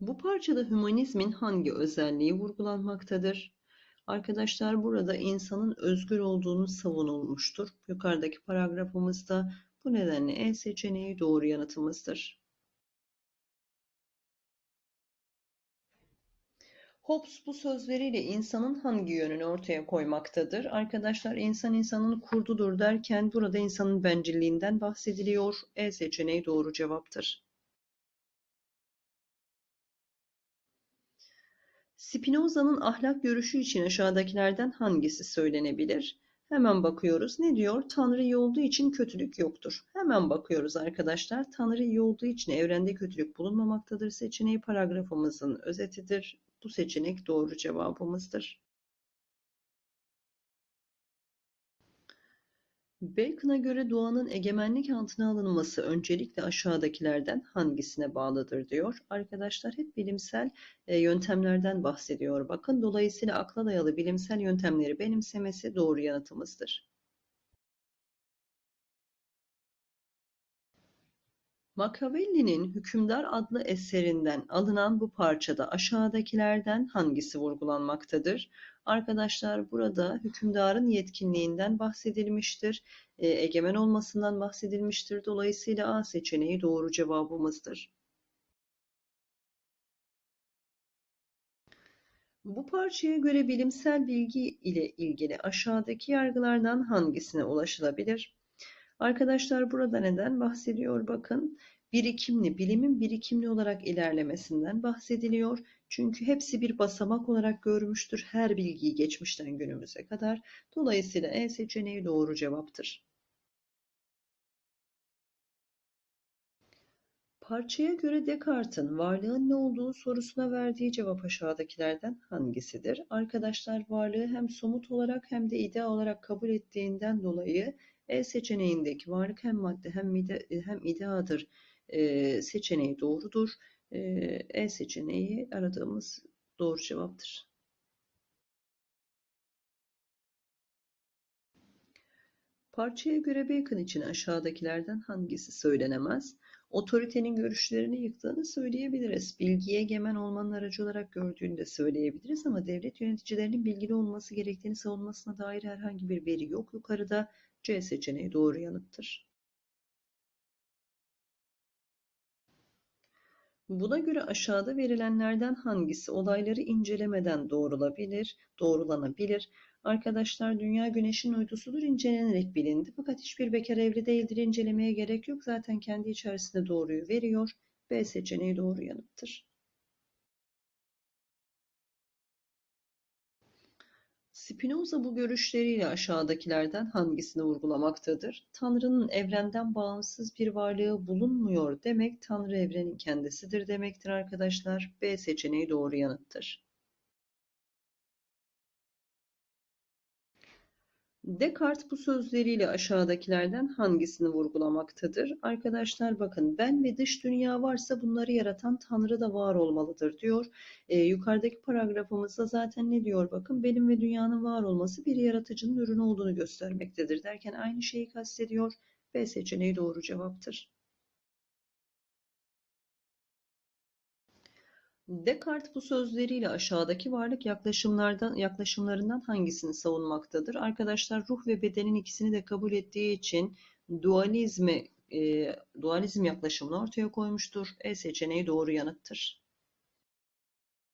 Bu parçada hümanizmin hangi özelliği vurgulanmaktadır? Arkadaşlar burada insanın özgür olduğunu savunulmuştur. Yukarıdaki paragrafımızda bu nedenle E seçeneği doğru yanıtımızdır. Hobbes bu sözleriyle insanın hangi yönünü ortaya koymaktadır? Arkadaşlar insan insanın kurdudur derken burada insanın bencilliğinden bahsediliyor. E seçeneği doğru cevaptır. Spinoza'nın ahlak görüşü için aşağıdakilerden hangisi söylenebilir? Hemen bakıyoruz. Ne diyor? Tanrı iyi olduğu için kötülük yoktur. Hemen bakıyoruz arkadaşlar. Tanrı iyi olduğu için evrende kötülük bulunmamaktadır. Seçeneği paragrafımızın özetidir. Bu seçenek doğru cevabımızdır. Bacon'a göre doğanın egemenlik altına alınması öncelikle aşağıdakilerden hangisine bağlıdır diyor. Arkadaşlar hep bilimsel e, yöntemlerden bahsediyor. Bakın dolayısıyla akla dayalı bilimsel yöntemleri benimsemesi doğru yanıtımızdır. Machiavelli'nin Hükümdar adlı eserinden alınan bu parçada aşağıdakilerden hangisi vurgulanmaktadır? Arkadaşlar burada hükümdarın yetkinliğinden bahsedilmiştir, e, egemen olmasından bahsedilmiştir. Dolayısıyla A seçeneği doğru cevabımızdır. Bu parçaya göre bilimsel bilgi ile ilgili aşağıdaki yargılardan hangisine ulaşılabilir? Arkadaşlar burada neden bahsediyor? Bakın birikimli, bilimin birikimli olarak ilerlemesinden bahsediliyor. Çünkü hepsi bir basamak olarak görmüştür her bilgiyi geçmişten günümüze kadar. Dolayısıyla E seçeneği doğru cevaptır. Parçaya göre Descartes'in varlığın ne olduğu sorusuna verdiği cevap aşağıdakilerden hangisidir? Arkadaşlar varlığı hem somut olarak hem de idea olarak kabul ettiğinden dolayı E seçeneğindeki varlık hem madde hem, ide, hem ideadır e, seçeneği doğrudur. E, e seçeneği aradığımız doğru cevaptır. Parçaya göre Bacon için aşağıdakilerden hangisi söylenemez? Otoritenin görüşlerini yıktığını söyleyebiliriz. Bilgiye egemen olmanın aracı olarak gördüğünü de söyleyebiliriz ama devlet yöneticilerinin bilgili olması gerektiğini savunmasına dair herhangi bir veri yok. Yukarıda C seçeneği doğru yanıttır. Buna göre aşağıda verilenlerden hangisi olayları incelemeden doğrulabilir, doğrulanabilir? Arkadaşlar dünya güneşin uydusudur incelenerek bilindi. Fakat hiçbir bekar evli değildir incelemeye gerek yok. Zaten kendi içerisinde doğruyu veriyor. B seçeneği doğru yanıttır. Spinoza bu görüşleriyle aşağıdakilerden hangisini vurgulamaktadır? Tanrı'nın evrenden bağımsız bir varlığı bulunmuyor demek, Tanrı evrenin kendisidir demektir arkadaşlar. B seçeneği doğru yanıttır. Descartes bu sözleriyle aşağıdakilerden hangisini vurgulamaktadır? Arkadaşlar bakın ben ve dış dünya varsa bunları yaratan Tanrı da var olmalıdır diyor. E, yukarıdaki paragrafımızda zaten ne diyor bakın benim ve dünyanın var olması bir yaratıcının ürünü olduğunu göstermektedir derken aynı şeyi kastediyor. B seçeneği doğru cevaptır. Descartes bu sözleriyle aşağıdaki varlık yaklaşımlardan yaklaşımlarından hangisini savunmaktadır? Arkadaşlar ruh ve bedenin ikisini de kabul ettiği için dualizmi e, dualizm yaklaşımını ortaya koymuştur. E seçeneği doğru yanıttır.